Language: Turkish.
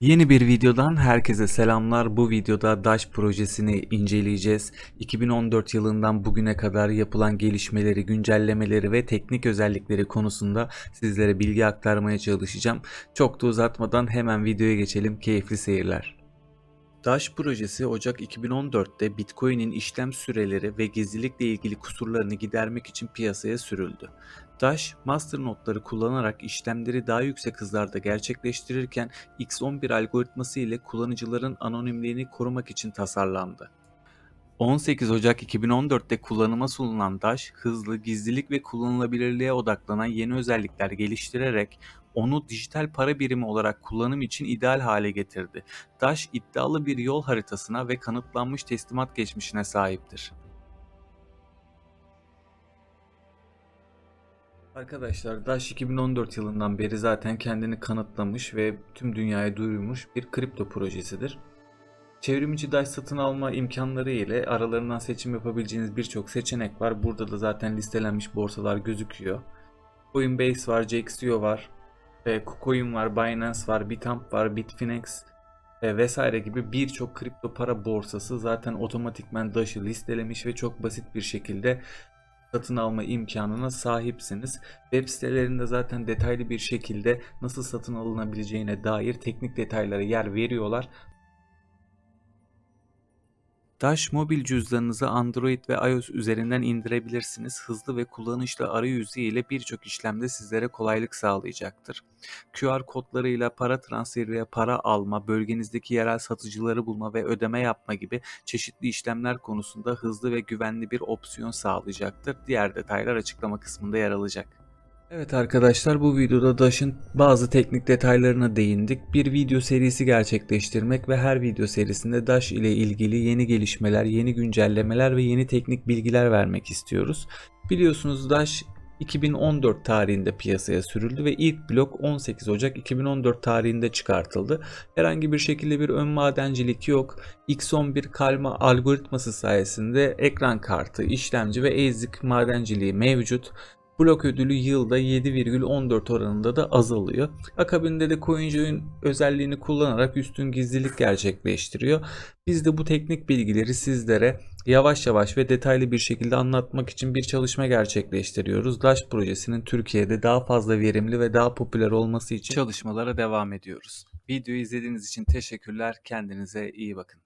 Yeni bir videodan herkese selamlar. Bu videoda Dash projesini inceleyeceğiz. 2014 yılından bugüne kadar yapılan gelişmeleri, güncellemeleri ve teknik özellikleri konusunda sizlere bilgi aktarmaya çalışacağım. Çok da uzatmadan hemen videoya geçelim. Keyifli seyirler. Dash projesi Ocak 2014'te Bitcoin'in işlem süreleri ve gizlilikle ilgili kusurlarını gidermek için piyasaya sürüldü. Dash, master notları kullanarak işlemleri daha yüksek hızlarda gerçekleştirirken X11 algoritması ile kullanıcıların anonimliğini korumak için tasarlandı. 18 Ocak 2014'te kullanıma sunulan Dash, hızlı, gizlilik ve kullanılabilirliğe odaklanan yeni özellikler geliştirerek onu dijital para birimi olarak kullanım için ideal hale getirdi. Dash iddialı bir yol haritasına ve kanıtlanmış teslimat geçmişine sahiptir. Arkadaşlar Dash 2014 yılından beri zaten kendini kanıtlamış ve tüm dünyaya duyurmuş bir kripto projesidir. Çevrimiçi Dash satın alma imkanları ile aralarından seçim yapabileceğiniz birçok seçenek var. Burada da zaten listelenmiş borsalar gözüküyor. Coinbase var, JXCO var, e, KuCoin var, Binance var, Bitamp var, Bitfinex e, vesaire gibi birçok kripto para borsası zaten otomatikman Dash'ı listelemiş ve çok basit bir şekilde satın alma imkanına sahipsiniz. Web sitelerinde zaten detaylı bir şekilde nasıl satın alınabileceğine dair teknik detaylara yer veriyorlar. Dash mobil cüzdanınızı Android ve iOS üzerinden indirebilirsiniz. Hızlı ve kullanışlı arayüzü ile birçok işlemde sizlere kolaylık sağlayacaktır. QR kodlarıyla para transferi ve para alma, bölgenizdeki yerel satıcıları bulma ve ödeme yapma gibi çeşitli işlemler konusunda hızlı ve güvenli bir opsiyon sağlayacaktır. Diğer detaylar açıklama kısmında yer alacak. Evet arkadaşlar bu videoda Dash'ın bazı teknik detaylarına değindik. Bir video serisi gerçekleştirmek ve her video serisinde Dash ile ilgili yeni gelişmeler, yeni güncellemeler ve yeni teknik bilgiler vermek istiyoruz. Biliyorsunuz Dash 2014 tarihinde piyasaya sürüldü ve ilk blok 18 Ocak 2014 tarihinde çıkartıldı. Herhangi bir şekilde bir ön madencilik yok. X11 kalma algoritması sayesinde ekran kartı, işlemci ve ASIC madenciliği mevcut. Blok ödülü yılda 7,14 oranında da azalıyor. Akabinde de CoinJoin özelliğini kullanarak üstün gizlilik gerçekleştiriyor. Biz de bu teknik bilgileri sizlere yavaş yavaş ve detaylı bir şekilde anlatmak için bir çalışma gerçekleştiriyoruz. Dash projesinin Türkiye'de daha fazla verimli ve daha popüler olması için çalışmalara devam ediyoruz. Videoyu izlediğiniz için teşekkürler. Kendinize iyi bakın.